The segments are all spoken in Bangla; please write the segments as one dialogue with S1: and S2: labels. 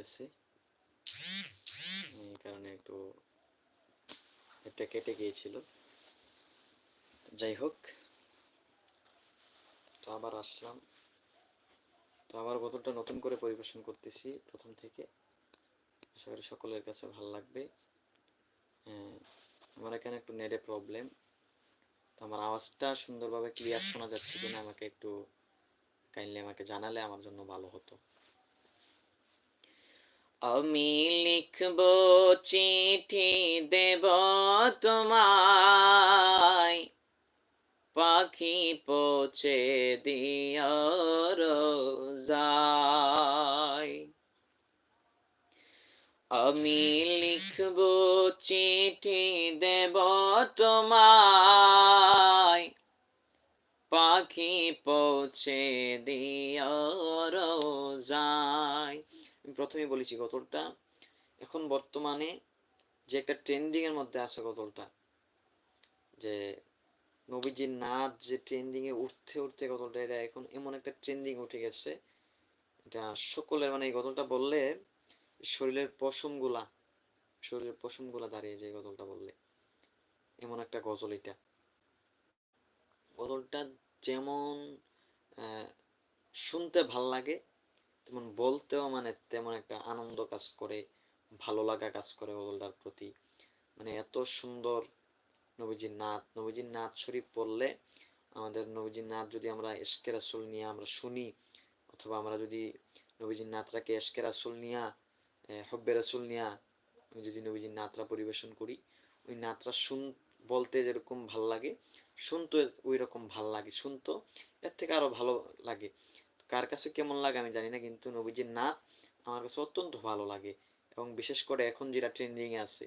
S1: করতেছে। এই কারণে একটু এটা কেটে গিয়েছিল। যাই হোক তো আবার আসলাম। তো আবার বোতলটা নতুন করে পরিবেশন করতেছি প্রথম থেকে। আশা করি সকলের কাছে ভালো লাগবে। হ্যাঁ, আমার এখানে একটু নেটে প্রবলেম তো আমার আওয়াজটা সুন্দরভাবে ক্লিয়ার শোনা যাচ্ছে কিনা আমাকে একটু কাইন্ডলি আমাকে জানালে আমার জন্য ভালো হতো। আমি লিখব চিঠি দেব তোমায়। পাখি পৌঁছে রোজায়। আমি লিখব চিঠি দেব তোমায়। পাখি পৌঁছে রোজায়। আমি প্রথমে বলেছি গজলটা। এখন বর্তমানে যে একটা ট্রেন্ডিং এর মধ্যে আছে গজলটা, যে নবীজির নাচ যে ট্রেন্ডিং এ উঠতে উঠতে গজলটা, এটা এখন এমন একটা ট্রেন্ডিং উঠে গেছে, এটা সকলের মানে এই গজলটা বললে শরীরের পশমগুলা শরীরের পশমগুলা দাঁড়িয়ে যায় গজলটা বললে। এমন একটা গজল এটা। গজলটা যেমন শুনতে ভালো লাগে তেমন বলতেও মানে তেমন একটা আনন্দ কাজ করে, ভালো লাগা কাজ করে গজলটার প্রতি। মানে এত সুন্দর নবীজির নাচ নবীজির নাচ শরীফ পড়লে আমাদের নবীজির নাচ যদি আমরা এসকে রাসুল নিয়ে আমরা শুনি, অথবা আমরা যদি নবীজির নাচটাকে এসকে রাসুল নিয়া হব্বে রাসুল নিয়া আমি যদি নবীজির নাচটা পরিবেশন করি, ওই নাচটা শুন, বলতে যেরকম ভালো লাগে, শুনতে ওই রকম ভালো লাগে। শুনতো, এর থেকে আরও ভালো লাগে। কার কাছে কেমন লাগে আমি জানি না, কিন্তু নবীজির নাচ আমার কাছে অত্যন্ত ভালো লাগে। এবং বিশেষ করে এখন যেটা ট্রেন্ডিং আছে,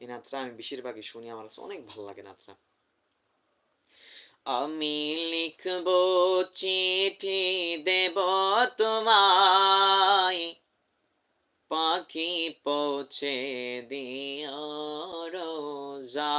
S1: এই নাচটা আমি বেশিরভাগই শুনি, আমার কাছে অনেক ভালো লাগে নাচটা। আমি লিখব চিঠি দেব তোমায়, পাখি পৌঁছে দিও রোজায়।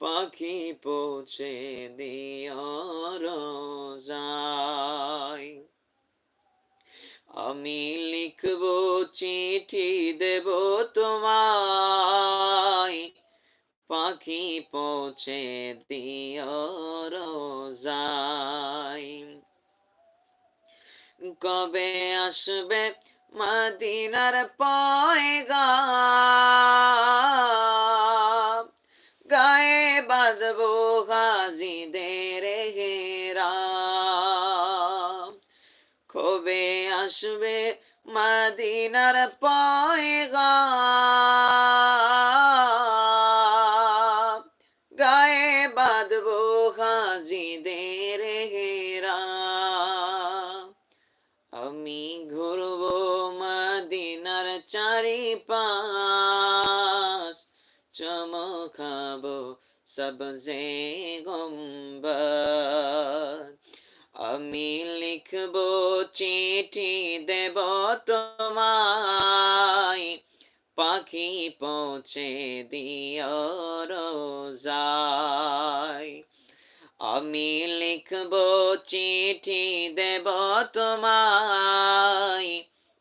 S1: পাখি পৌঁছে দিও রোজায়। আমি লিখব চিঠি দেব তোমায়। পাখি পৌঁছে দিও রোজায়। কবে আসবে মদিনার পয়গাম? বাঁধবো গাজীদের ঘেরা। কবে আসবে মদিনার পয়গাম। গায়ে বাঁধবো চাঁদের ঘেরা। আমি ঘুরব মদিনার চারিপাশ। চমকাবো সবজে গম্বর আমি লিখব চিঠি দেব তোমায় পাখি পৌঁছে দিও রোজায় আমি লিখব চিঠি দেব তোমায়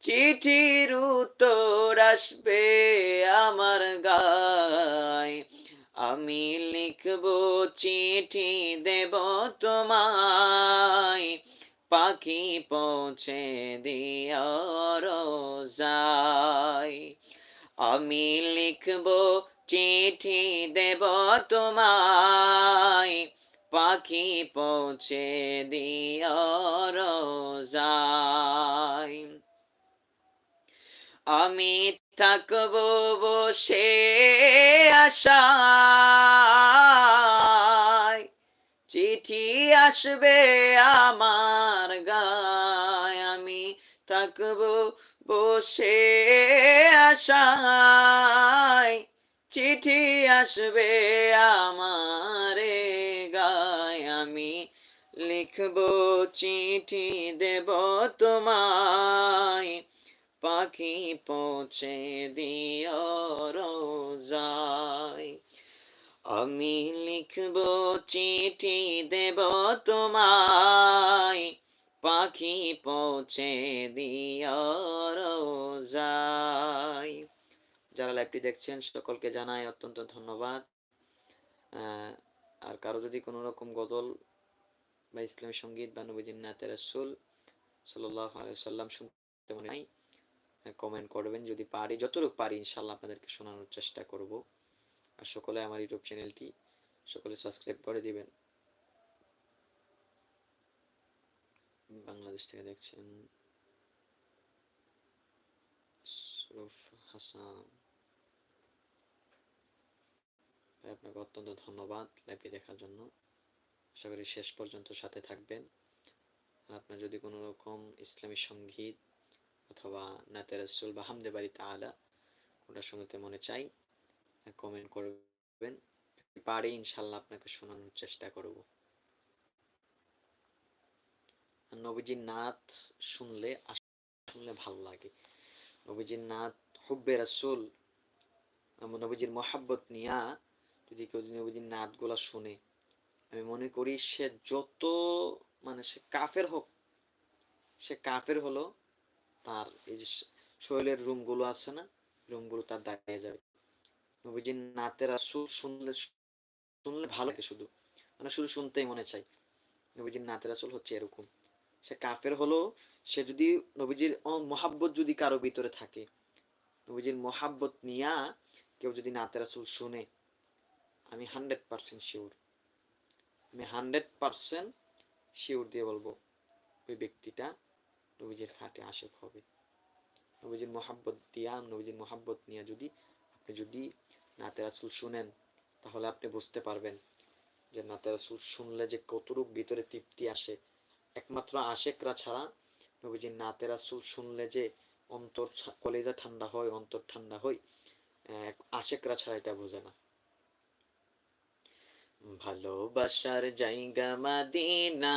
S1: চিঠির উত্তর আসবে আমার গায়। আমি লিখব চিঠি দেব তোমায়। পাখি পৌঁছে রোজায়। আমি লিখব চিঠি দেব তোমায়। পাখি পৌঁছে রোজায়। আমি থাকব বসে আশায়। চিঠি আসবে আমার গায়। আমি থাকব বসে আশায়। চিঠি আসবে আমার গায়। আমি লিখব চিঠি, দেব তোমায়। পাখি পৌঁছে দিও রোজায়। আমি লিখব চিঠি দেব তোমায়। পাখি পৌঁছে দিও রোজায়। যারা লাইভটি দেখছেন, সকলকে জানাই অত্যন্ত ধন্যবাদ। আর কারও যদি কোনো রকম গজল বা ইসলামী সংগীত বা নাতের রাসূল সাল্লাল্লাহু আলাইহি সাল্লাম শুনতে মনে নাই কমেন্ট করবেন। যদি পারি, যতটুকু পারি ইনশাল্লাহ আপনাদেরকে শোনানোর চেষ্টা করব। আর সকলে আমার ইউটিউব চ্যানেলটি সকলে সাবস্ক্রাইব করে দিবেন। বাংলাদেশ থেকে দেখছেন হাসান। আপনাকে অত্যন্ত ধন্যবাদ লাইভটি দেখার জন্য। আশা করি শেষ পর্যন্ত সাথে থাকবেন। আর আপনার যদি কোনো রকম ইসলামী সংগীত অথবা নাতে রসুল বা হামদে বাড়ি তালা কোনটা শুনতে মনে চাই কমেন্ট করবেন। পারি ইনশাল্লাহ আপনাকে শোনানোর চেষ্টা করব। নবীজির নাথ শুনলে শুনলে ভালো লাগে। নবীজির নাথ হুব্বে রাসুল, নবীজির মহাব্বত নিয়া যদি কেউ যদি নবীজির নাথগুলা শুনে, আমি মনে করি সে যত মানে সে কাফের হোক, সে কাফের হলো তার এই যে শরীরের রুমগুলো আছে না, রুমগুলো তার দাঁড়িয়ে যাবে। নবীজির নাতের সুর শুনলে শুনলে ভালো লাগে শুধু। মানে শুধু শুনতেই মনে চাই নবীজির নাতের আসল হচ্ছে এরকম। সে কাফের হলো সে যদি নবীজির মহাব্বত যদি কারও ভিতরে থাকে, নবীজির মহাব্বত নিয়া কেউ যদি নাতের আসল শুনে, আমি হান্ড্রেড পার্সেন্ট শিওর। আমি হান্ড্রেড পার্সেন্ট শিওর দিয়ে বলব, ওই ব্যক্তিটা নবীজির খাটে আশেক হবে। নবীজির মোহাব্বত দিয়া নবীজির মোহাব্বত নিয়ে যদি আপনি যদি নাতে রাসুল শুনেন, তাহলে আপনি বুঝতে পারবেন যে নাতে রাসুল শুনলে যে কতটুক ভিতরে তৃপ্তি আসে। একমাত্র আশেকরা ছাড়া নবীজির নাতে রাসুল শুনলে যে অন্তর কলেজা ঠান্ডা হয়, অন্তর ঠান্ডা হয় আশেকরা ছাড়া এটা বোঝে না। ভালোবাসার জায়গা মাদিনা।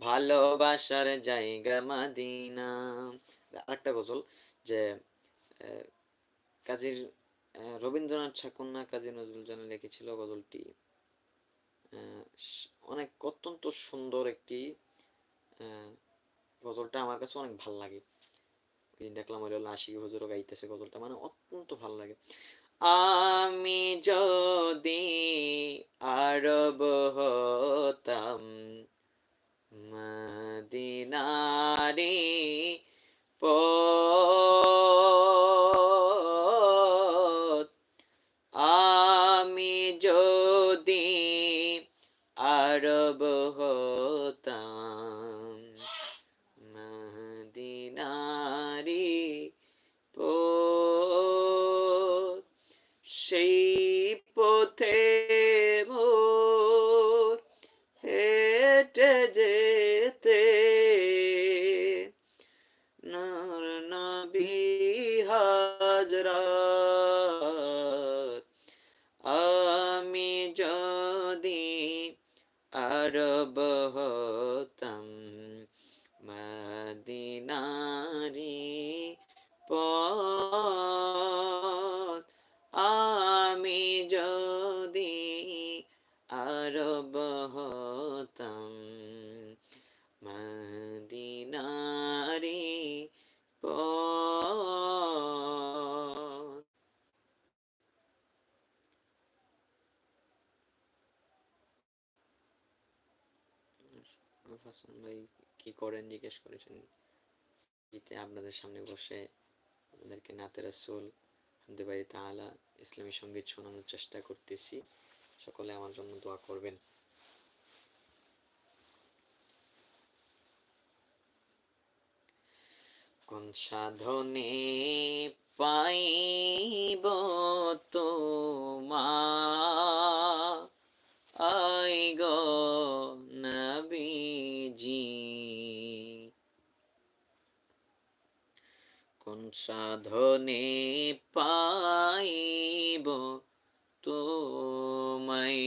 S1: ভালোবাসার জায়গা মাদিনা। আরেকটা গজল যে কাজীর রবীন্দ্রনাথ ঠাকুর না কাজী নজরুল জানে লিখেছিল গজলটি। অনেক অত্যন্ত সুন্দর একটি গজলটা আমার কাছে অনেক ভালো লাগে। দেখলাম ওই আশিক হুজুরও গাইতেছে গজলটা মানে অত্যন্ত ভালো লাগে। আমি যদি আরব হতাম মদিনারে পথ আমি যদি আরব হতাম মদিনারি পথ সেই পথে করেন, জিজ্ঞেস করেছেন, এতে আপনাদের সামনে বসে আমাদেরকে নাতে রাসূল, হামদে বাড়ি তাআলা, ইসলামী সংগীত শোনানোর চেষ্টা করতেছি। সকলে আমার জন্য দোয়া করবেন। কোন সাধনে পাইব তোমা? আই গো নবীজি কোন সাধনে পাইব তোমায়।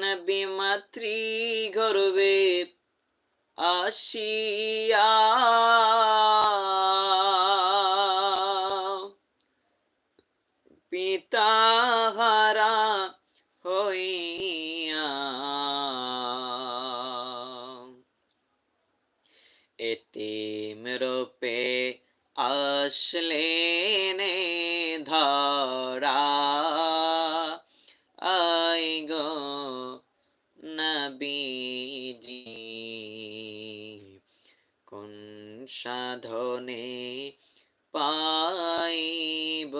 S1: নবী মাতৃ গর্বে আসিয়া পিতাহারা আসলেন ধরা। আই গো নবীজি কোন সাধনে পাইব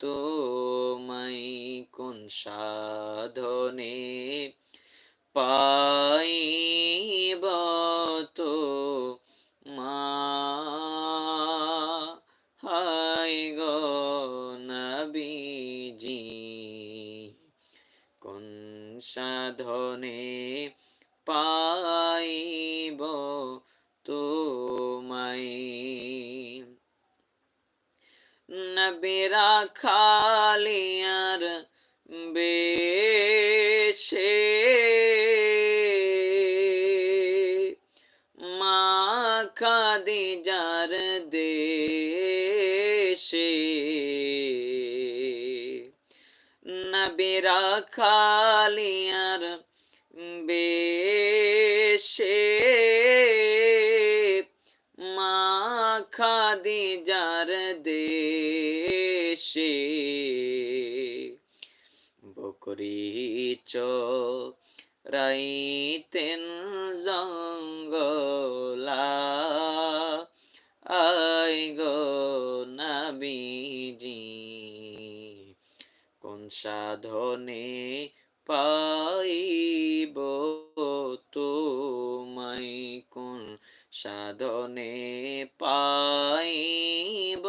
S1: তোমায়? কোন সাধনে পাইব সাধনে পাইব তোমায়। নবেরা খালিয়ার বেশে মা খাদিজার দেশে নবেরা খালিয়ার বেশে মা খাদিজার দেশে বকরি চ রাইতেন জঙ্গলা আই গো সাধনে পাইব তোমায় কোন সাধনে পাইব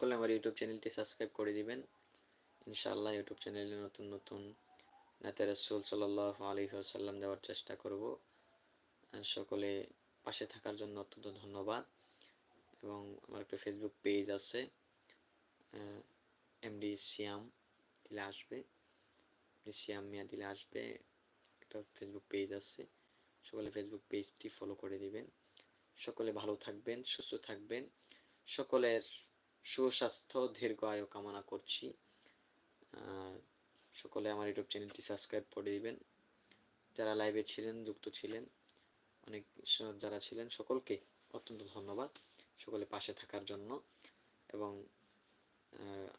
S1: সকলে আমার ইউটিউব চ্যানেলটি সাবস্ক্রাইব করে দিবেন। ইনশাআল্লাহ ইউটিউব চ্যানেলে নতুন নতুন নাতে রসুল সাল্লাহ আলী আসাল্লাম দেওয়ার চেষ্টা করব। সকলে পাশে থাকার জন্য অত্যন্ত ধন্যবাদ। এবং আমার একটা ফেসবুক পেজ আছে এমডি সিয়াম দিলে আসবে। সিয়াম মিয়া দিলে আসবে। একটা ফেসবুক পেজ আছে, সকলে ফেসবুক পেজটি ফলো করে দিবেন। সকলে ভালো থাকবেন, সুস্থ থাকবেন। সকলের সুস্বাস্থ্য দীর্ঘ আয়ু কামনা করছি। সকলে আমার ইউটিউব চ্যানেলটি সাবস্ক্রাইব করে দিবেন। যারা লাইভে ছিলেন, যুক্ত ছিলেন, অনেক যারা ছিলেন, সকলকে অত্যন্ত ধন্যবাদ। সকলে পাশে থাকার জন্য এবং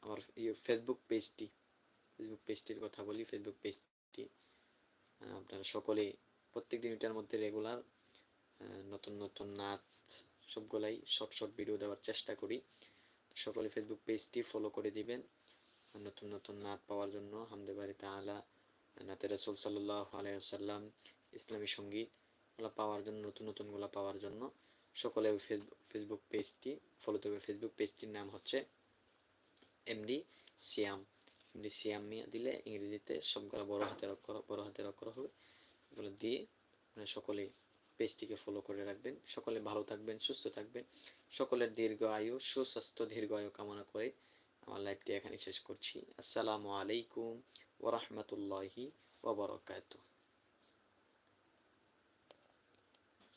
S1: আমার ফেসবুক পেজটি ফেসবুক পেজটির কথা বলি ফেসবুক পেজটি আপনারা সকলে প্রত্যেক দিন এটার মধ্যে রেগুলার নতুন নতুন নাচ, সবগুলাই শর্ট শর্ট ভিডিও দেওয়ার চেষ্টা করি। সকলে ফেসবুক পেজটি ফলো করে দিবেন। নতুন নতুন নাচ পাওয়ার জন্য হামদে বাড়ি তাহলা নাতে রসুল সাল্লাহ আলাইসাল্লাম ইসলামী সংগীত ওগুলো পাওয়ার জন্য, নতুন নতুনগুলো পাওয়ার জন্য সকলে ফেসবুক পেজটি ফলো দেবে ফেসবুক পেজটির নাম হচ্ছে এমডি সিয়াম এমডি সিয়াম দিলে ইংরেজিতে সবগুলো বড় হাতের অক্ষর, বড় হাতের অক্ষর হবে। এগুলো দিয়ে মানে সকলে পেজটিকে ফলো করে রাখবেন। সকলে ভালো থাকবেন, সুস্থ থাকবেন। সকলের দীর্ঘ আয়ু, সুস্বাস্থ্য, দীর্ঘ আয়ু কামনা করে আমার লাইফটি এখানে শেষ করছি। আসসালামু আলাইকুম ওরহমতুল্লাহি ওবরকাতুহ